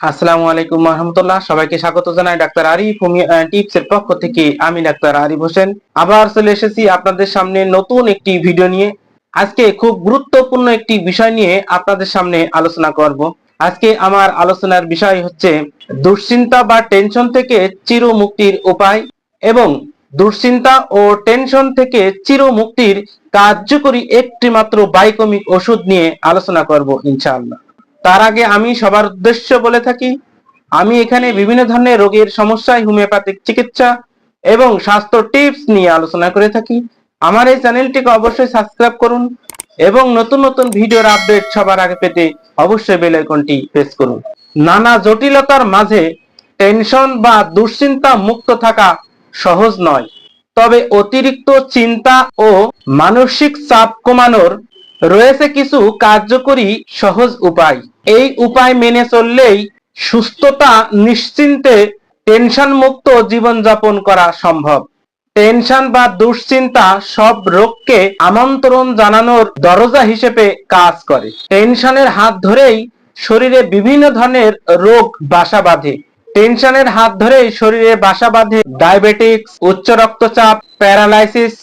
আসসালামু আলাইকুম রহমতুল্লাহ। সবাইকে স্বাগত জানাই ডাক্তার আরিফ টিপস এর পক্ষ থেকে। আমি ডাক্তার আরিফ হোসেন। আবার চলে এসেছি আপনাদের সামনে নতুন একটি ভিডিও নিয়ে। আজকে খুব গুরুত্বপূর্ণ একটি বিষয় নিয়ে আপনাদের সামনে আলোচনা করব। আজকে আমার আলোচনার বিষয় হচ্ছে দুশ্চিন্তা বা টেনশন থেকে চির মুক্তির উপায় এবং দুশ্চিন্তা ও টেনশন থেকে চির মুক্তির কার্যকরী একটি মাত্র বাইকমিক ওষুধ নিয়ে আলোচনা করব ইনশাআল্লাহ। তার আগে আমি সবার উদ্দেশ্য বলে থাকি, আমি এখানে বিভিন্ন ধরনের রোগের সমস্যায় হোমিওপ্যাথিক চিকিৎসা এবং স্বাস্থ্য টিপস নিয়ে আলোচনা করে থাকি। আমার এই চ্যানেলটিকে অবশ্যই সাবস্ক্রাইব করুন এবং নতুন নতুন ভিডিওর আপডেট সবার আগে পেতে অবশ্যই বেল আইকনটি প্রেস করুন। নানা জটিলতার মাঝে টেনশন বা দুশ্চিন্তা মুক্ত থাকা সহজ নয়, তবে অতিরিক্ত চিন্তা ও মানসিক চাপ কমানোর রয়েছে কিছু কার্যকরী সহজ উপায়। এই উপায় মেনে চললেই সুস্থতা নিশ্চিন্তে টেনশন মুক্ত জীবনযাপন করা সম্ভব। টেনশন বা দুশ্চিন্তা সব রোগকে আমন্ত্রণ জানানোর দরজা হিসেবে কাজ করে। টেনশনের হাত ধরেই শরীরে বিভিন্ন ধরনের রোগ বাসা বাঁধে। টেনশনের হাত ধরেই শরীরে বাসা বাঁধে ডায়াবেটিক্স, উচ্চ রক্তচাপ, প্যারালাইসিস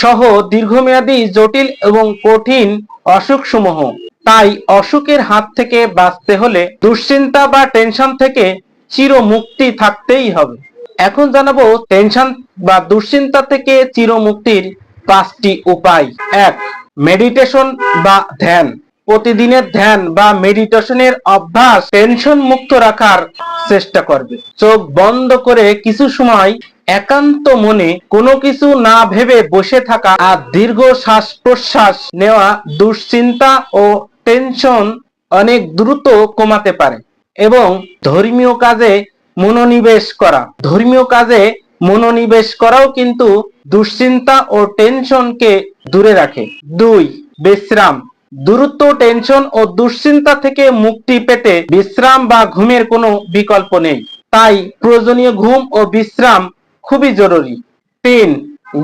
সহ দীর্ঘমেয়াদী জটিল এবং কঠিন অসুখ সমূহ তাই অসুখের হাত থেকে বাঁচতে হলে দুশ্চিন্তা বা টেনশন থেকে চির মুক্তি থাকতেই হবে। এখন জানাব টেনশন বা দুশ্চিন্তা থেকে চির মুক্তির পাঁচটি উপায়। এক, মেডিটেশন বা ধ্যান। প্রতিদিনের ধ্যান বা মেডিটেশনের অভ্যাস টেনশন মুক্ত রাখার চেষ্টা করবে। চোখ বন্ধ করে কিছু সময় একান্ত মনে কোনো কিছু না ভেবে বসে থাকা আর দীর্ঘ শ্বাস প্রশ্বাস নেওয়া দুশ্চিন্তা ও টেনশন অনেক দ্রুত কমাতে পারে এবং ধর্মীয় কাজে মনোনিবেশ করা। ধর্মীয় কাজে মনোনিবেশ করাও কিন্তু দুশ্চিন্তা ও টেনশনকে দূরে রাখে। দুই, বিশ্রাম। দূরত্ব টেনশন ও দুশ্চিন্তা থেকে মুক্তি পেতে বিশ্রাম বা ঘুমের কোনো বিকল্প নেই। তাই প্রয়োজনীয় ঘুম ও বিশ্রাম খুবই জরুরি। তিন,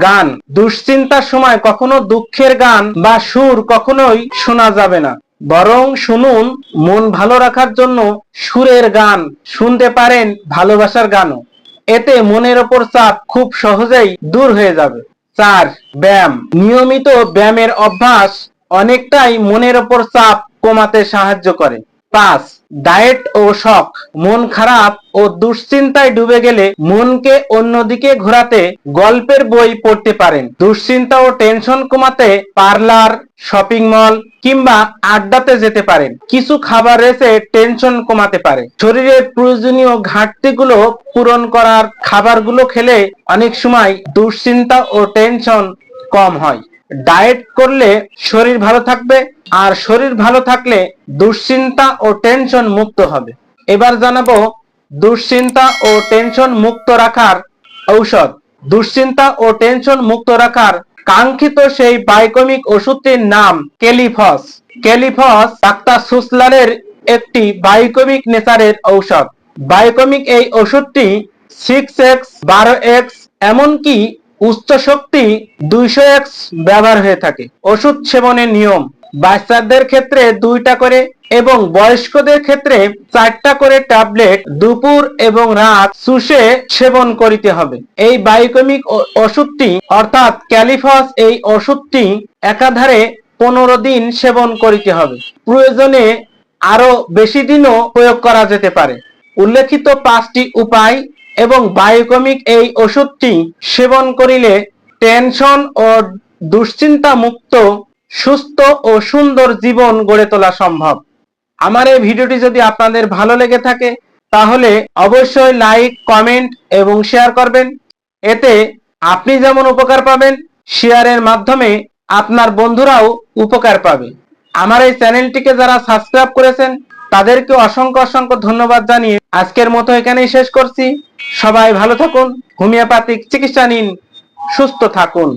গান। দুশ্চিন্তার সময় কখনো দুঃখের গান বা সুর কখনোই শোনা যাবে না। বরং শুনুন, মন ভালো রাখার জন্য সুরের গান শুনতে পারেন ভালোবাসার গানও। এতে মনের ওপর চাপ খুব সহজেই দূর হয়ে যাবে। চার, ব্যায়াম। নিয়মিত ব্যায়ামের অভ্যাস অনেকটাই মনের ওপর চাপ কমাতে সাহায্য করে। পাঁচ ডায়েট ও শখ। মন খারাপ ও দুশ্চিন্তায় ডুবে গেলে মনকে অন্যদিকে ঘোরাতে গল্পের বই পড়তে পারেন। দুশ্চিন্তা ও টেনশন কমাতে পার্লার, শপিং মল কিংবা আড্ডাতে যেতে পারেন। কিছু খাবার রেসে টেনশন কমাতে পারে। শরীরের প্রয়োজনীয় ঘাটতিগুলো পূরণ করার খাবারগুলো খেলে অনেক সময় দুশ্চিন্তা ও টেনশন কম হয়। ডায়েট করলে শরীর ভালো থাকবে আর শরীর ভালো থাকলে দুশ্চিন্তা ও টেনশন মুক্ত হবে। এবার জানাব দুশ্চিন্তা ও টেনশন মুক্ত রাখার ঔষধ। দুশ্চিন্তা ও টেনশন মুক্ত রাখার কাঙ্ক্ষিত সেই বাইকমিক ওষুধটির নাম কেলিফস। কেলিফস ডাক্তার সুসলারের একটি বাইকমিক নেচারের ঔষধ। বায়োকমিক এই ওষুধটি সিক্স এক্স বারো এক্স এমনকি উচ্চ শক্তি দুইশো এক্স ব্যবহার হয়ে থাকে। ওষুধ সেবনের নিয়ম বাচ্চাদের ক্ষেত্রে দুইটা করে এবং বয়স্কদের ক্ষেত্রে চারটা করে ট্যাবলেট দুপুর এবং রাত সুষে সেবন করিতে হবে। এই বায়োকেমিক ওষুধটি, অর্থাৎ ক্যালিফস, এই ওষুধটি একাধারে পনেরো দিন সেবন করিতে হবে। প্রয়োজনে আরও বেশি দিনও প্রয়োগ করা যেতে পারে। উল্লেখিত পাঁচটি উপায় এবং বায়োকমিক এই ওষুধটি সেবন করিলে টেনশন ও দুশ্চিন্তা মুক্ত সুস্থ ও সুন্দর জীবন গড়ে তোলা সম্ভব। আমার এই ভিডিওটি যদি আপনাদের ভালো লেগে থাকে, তাহলে অবশ্যই লাইক, কমেন্ট এবং শেয়ার করবেন। এতে আপনি যেমন উপকার পাবেন, শেয়ারের মাধ্যমে আপনার বন্ধুরাও উপকার পাবে। আমার এই চ্যানেলটিকে যারা সাবস্ক্রাইব করেছেন, তাদেরকে অসংখ্য অসংখ্য ধন্যবাদ জানিয়ে আজকের মতো এখানেই শেষ করছি। সবাই ভালো থাকুন, হোমিওপ্যাথিক চিকিৎসা নিন, সুস্থ থাকুন।